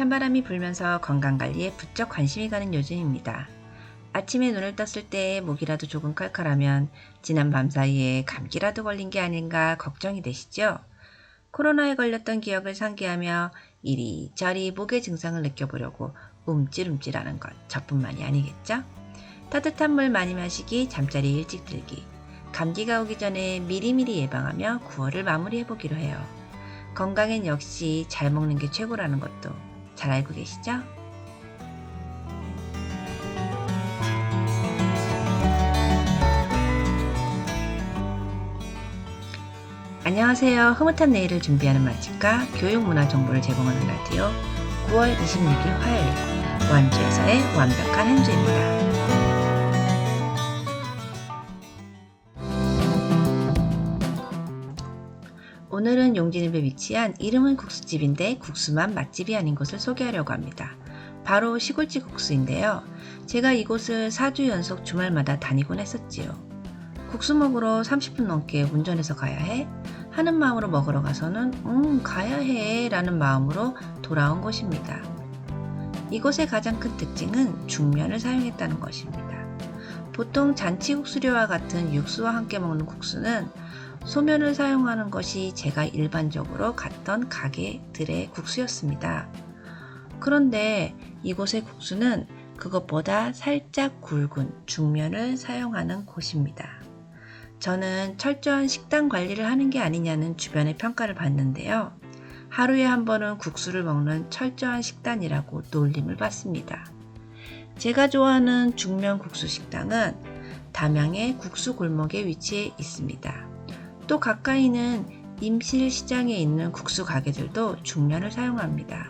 찬바람이 불면서 건강관리에 부쩍 관심이 가는 요즘입니다. 아침에 눈을 떴을 때 목이라도 조금 칼칼하면 지난 밤 사이에 감기라도 걸린 게 아닌가 걱정이 되시죠? 코로나에 걸렸던 기억을 상기하며 이리저리 목의 증상을 느껴보려고 움찔움찔하는 것 저뿐만이 아니겠죠? 따뜻한 물 많이 마시기, 잠자리 일찍 들기, 감기가 오기 전에 미리미리 예방하며 9월을 마무리해보기로 해요. 건강엔 역시 잘 먹는 게 최고라는 것도 잘 알고 계시죠? 안녕하세요. 흐뭇한 내일을 준비하는 맛집과 교육문화 정보를 제공하는 라디오 9월 26일 화요일 완주에서의 완벽한 한 주입니다. 오늘은 용진읍에 위치한 이름은 국수집인데 국수만 맛집이 아닌 곳을 소개하려고 합니다. 바로 시골집 국수인데요. 제가 이곳을 4주 연속 주말마다 다니곤 했었지요. 국수 먹으러 30분 넘게 운전해서 가야 해? 하는 마음으로 먹으러 가서는 음 가야 해 라는 마음으로 돌아온 곳입니다. 이곳의 가장 큰 특징은 중면을 사용했다는 것입니다. 보통 잔치국수류와 같은 육수와 함께 먹는 국수는 소면을 사용하는 것이 제가 일반적으로 갔던 가게들의 국수였습니다. 그런데 이곳의 국수는 그것보다 살짝 굵은 중면을 사용하는 곳입니다. 저는 철저한 식단 관리를 하는 게 아니냐는 주변의 평가를 받는데요. 하루에 한 번은 국수를 먹는 철저한 식단이라고 놀림을 받습니다. 제가 좋아하는 중면 국수 식당은 담양의 국수 골목에 위치해 있습니다. 또 가까이는 임실시장에 있는 국수 가게들도 중면을 사용합니다.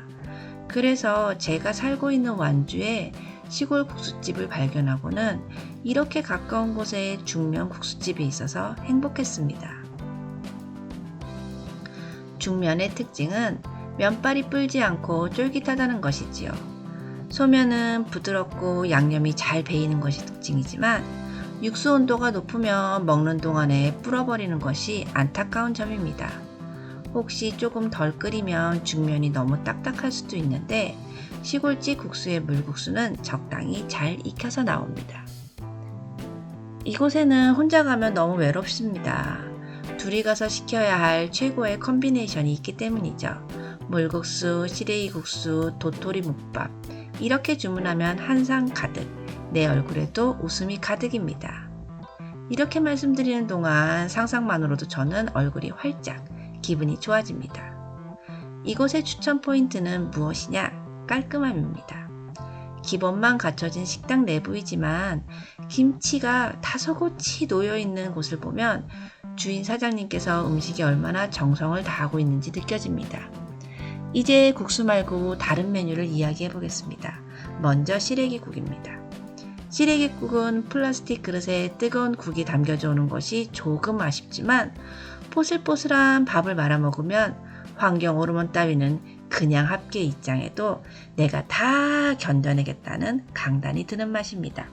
그래서 제가 살고 있는 완주에 시골 국수집을 발견하고는 이렇게 가까운 곳에 중면 국수집이 있어서 행복했습니다. 중면의 특징은 면발이 불지 않고 쫄깃하다는 것이지요. 소면은 부드럽고 양념이 잘 배이는 것이 특징이지만 육수 온도가 높으면 먹는 동안에 불어버리는 것이 안타까운 점입니다. 혹시 조금 덜 끓이면 중면이 너무 딱딱할 수도 있는데 시골집 국수의 물국수는 적당히 잘 익혀서 나옵니다. 이곳에는 혼자 가면 너무 외롭습니다. 둘이 가서 시켜야 할 최고의 컨비네이션이 있기 때문이죠. 물국수, 시래기 국수, 도토리 묵밥 이렇게 주문하면 한 상 가득 내 얼굴에도 웃음이 가득입니다. 이렇게 말씀드리는 동안 상상만으로도 저는 얼굴이 활짝 기분이 좋아집니다. 이곳의 추천 포인트는 무엇이냐? 깔끔함입니다. 기본만 갖춰진 식당 내부이지만 김치가 다소곳이 놓여 있는 곳을 보면 주인 사장님께서 음식에 얼마나 정성을 다하고 있는지 느껴집니다. 이제 국수 말고 다른 메뉴를 이야기해 보겠습니다. 먼저 시래기국입니다. 시래기국은 플라스틱 그릇에 뜨거운 국이 담겨져 오는 것이 조금 아쉽지만 포슬포슬한 밥을 말아 먹으면 환경 호르몬 따위는 그냥 합계 입장에도 내가 다 견뎌내겠다는 강단이 드는 맛입니다.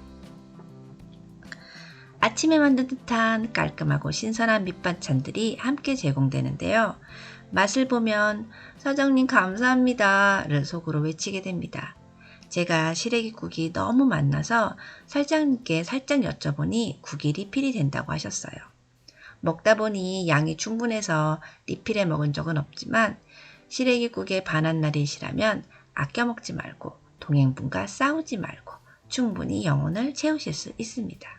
아침에 만든 듯한 깔끔하고 신선한 밑반찬들이 함께 제공되는데요. 맛을 보면 사장님 감사합니다를 속으로 외치게 됩니다. 제가 시래기국이 너무 맛나서 사장님께 살짝 여쭤보니 국이 리필이 된다고 하셨어요. 먹다 보니 양이 충분해서 리필해 먹은 적은 없지만 시래기국에 반한 날이시라면 아껴 먹지 말고 동행분과 싸우지 말고 충분히 영혼을 채우실 수 있습니다.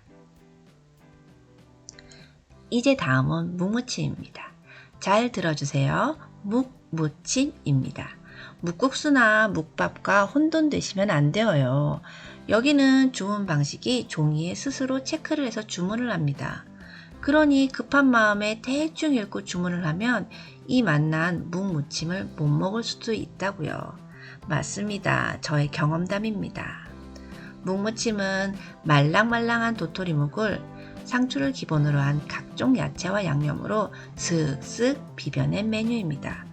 이제 다음은 묵무침입니다. 잘 들어주세요. 묵무침입니다. 묵국수나 묵밥과 혼돈되시면 안 되어요. 여기는 주문 방식이 종이에 스스로 체크를 해서 주문을 합니다. 그러니 급한 마음에 대충 읽고 주문을 하면 이 맛난 묵무침을 못 먹을 수도 있다고요. 맞습니다. 저의 경험담입니다. 묵무침은 말랑말랑한 도토리묵을 상추를 기본으로 한 각종 야채와 양념으로 슥슥 비벼낸 메뉴입니다.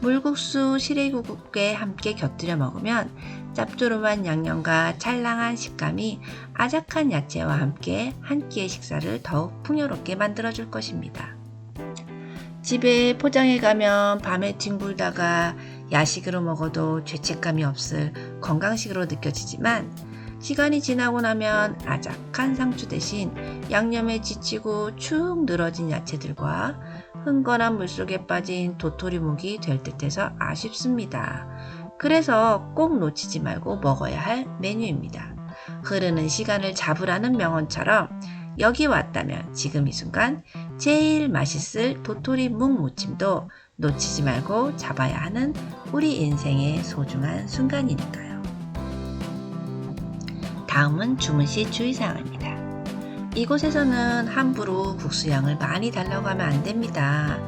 물국수, 시래기국에 함께 곁들여 먹으면 짭조름한 양념과 찰랑한 식감이 아작한 야채와 함께 한 끼의 식사를 더욱 풍요롭게 만들어줄 것입니다. 집에 포장해 가면 밤에 뒹굴다가 야식으로 먹어도 죄책감이 없을 건강식으로 느껴지지만 시간이 지나고 나면 아작한 상추 대신 양념에 지치고 축 늘어진 야채들과 흥건한 물속에 빠진 도토리묵이 될 듯해서 아쉽습니다. 그래서 꼭 놓치지 말고 먹어야 할 메뉴입니다. 흐르는 시간을 잡으라는 명언처럼 여기 왔다면 지금 이 순간 제일 맛있을 도토리 묵 무침도 놓치지 말고 잡아야 하는 우리 인생의 소중한 순간이니까요. 다음은 주문 시 주의사항입니다. 이곳에서는 함부로 국수 양을 많이 달라고 하면 안 됩니다.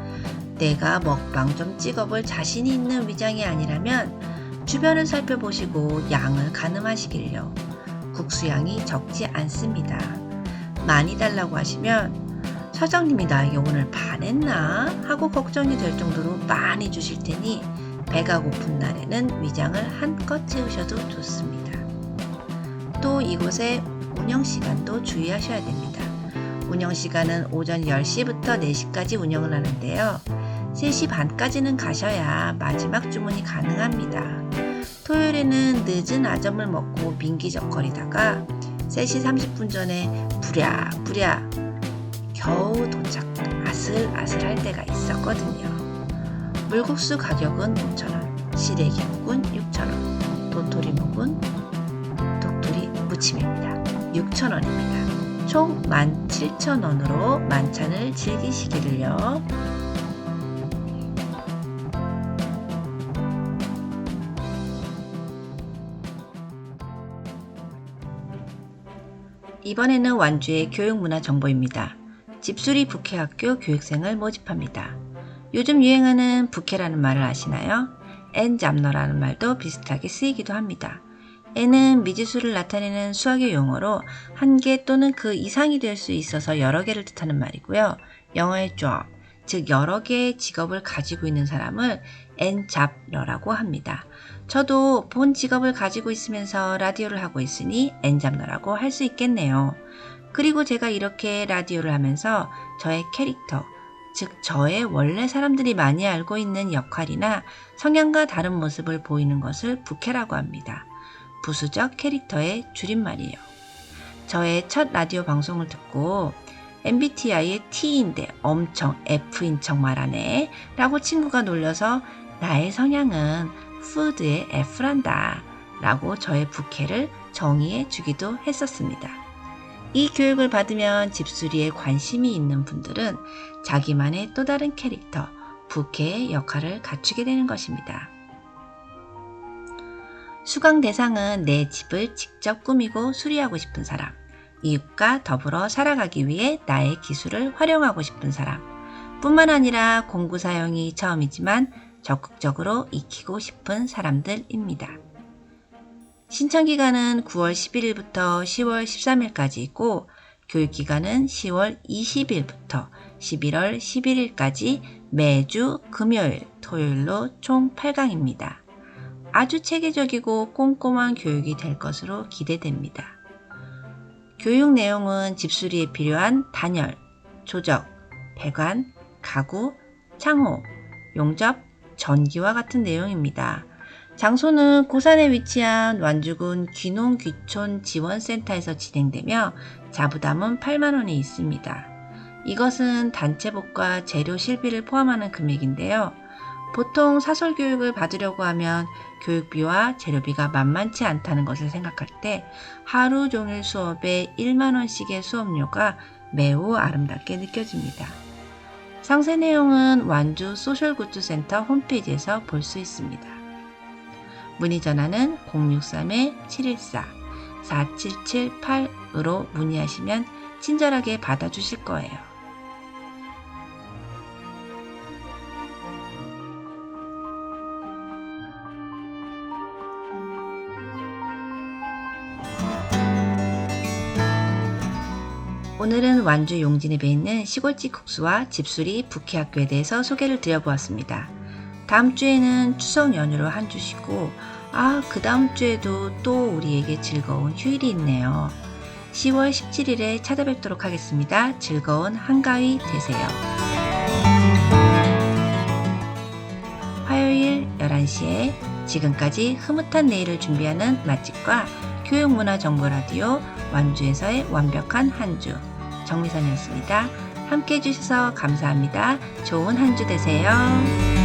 내가 먹방 좀 찍어볼 자신이 있는 위장이 아니라면 주변을 살펴보시고 양을 가늠하시길요. 국수 양이 적지 않습니다. 많이 달라고 하시면 사장님이 나에게 오늘 반했나 하고 걱정이 될 정도로 많이 주실 테니 배가 고픈 날에는 위장을 한껏 채우셔도 좋습니다. 또 이곳의 운영 시간도 주의하셔야 됩니다. 운영 시간은 오전 10시부터 4시까지 운영을 하는데요. 3시 반까지는 가셔야 마지막 주문이 가능합니다. 토요일에는 늦은 아점을 먹고 민기적거리다가 3시 30분 전에 부랴부랴 겨우 도착 아슬아슬할 때가 있었거든요. 물국수 가격은 5,000원, 시래기묵은 6,000원, 도토리묵은 도토리 무침입니다. 6,000원입니다. 총 17,000원으로 만찬을 즐기시기를요. 이번에는 완주의 교육문화 정보입니다. 집수리 북해학교 교육생을 모집합니다. 요즘 유행하는 북해라는 말을 아시나요? 엔잡너라는 말도 비슷하게 쓰이기도 합니다. N은 미지수를 나타내는 수학의 용어로 한 개 또는 그 이상이 될 수 있어서 여러 개를 뜻하는 말이고요. 영어의 job, 즉 여러 개의 직업을 가지고 있는 사람을 엔잡러라고 합니다. 저도 본 직업을 가지고 있으면서 라디오를 하고 있으니 엔잡러라고 할 수 있겠네요. 그리고 제가 이렇게 라디오를 하면서 저의 캐릭터, 즉 저의 원래 사람들이 많이 알고 있는 역할이나 성향과 다른 모습을 보이는 것을 부캐라고 합니다. 부수적 캐릭터의 줄임말이에요. 저의 첫 라디오 방송을 듣고 MBTI의 T인데 엄청 F인 척 말하네 라고 친구가 놀려서 나의 성향은 푸드의 F란다 라고 저의 부캐를 정의해 주기도 했었습니다. 이 교육을 받으면 집수리에 관심이 있는 분들은 자기만의 또 다른 캐릭터, 부캐의 역할을 갖추게 되는 것입니다. 수강 대상은 내 집을 직접 꾸미고 수리하고 싶은 사람, 이웃과 더불어 살아가기 위해 나의 기술을 활용하고 싶은 사람, 뿐만 아니라 공구 사용이 처음이지만 적극적으로 익히고 싶은 사람들입니다. 신청 기간은 9월 11일부터 10월 13일까지 있고 교육 기간은 10월 20일부터 11월 11일까지 매주 금요일, 토요일로 총 8강입니다. 아주 체계적이고 꼼꼼한 교육이 될 것으로 기대됩니다. 교육 내용은 집수리에 필요한 단열, 조적, 배관, 가구, 창호, 용접, 전기와 같은 내용입니다. 장소는 고산에 위치한 완주군 귀농귀촌 지원센터에서 진행되며 자부담은 8만원이 있습니다. 이것은 단체복과 재료 실비를 포함하는 금액인데요. 보통 사설 교육을 받으려고 하면 교육비와 재료비가 만만치 않다는 것을 생각할 때 하루 종일 수업에 1만원씩의 수업료가 매우 아름답게 느껴집니다. 상세 내용은 완주 소셜굿즈센터 홈페이지에서 볼 수 있습니다. 문의 전화는 063-714-4778으로 문의하시면 친절하게 받아주실 거예요. 오늘은 완주 용진읍에 있는 시골집 국수와 집수리 북해학교에 대해서 소개를 드려보았습니다. 다음 주에는 추석 연휴로 한 주 쉬고 아, 그 다음 주에도 또 우리에게 즐거운 휴일이 있네요. 10월 17일에 찾아뵙도록 하겠습니다. 즐거운 한가위 되세요. 11시에 지금까지 흐뭇한 내일을 준비하는 맛집과 교육문화정보라디오 완주에서의 완벽한 한 주 정미선이었습니다. 함께 해주셔서 감사합니다. 좋은 한 주 되세요.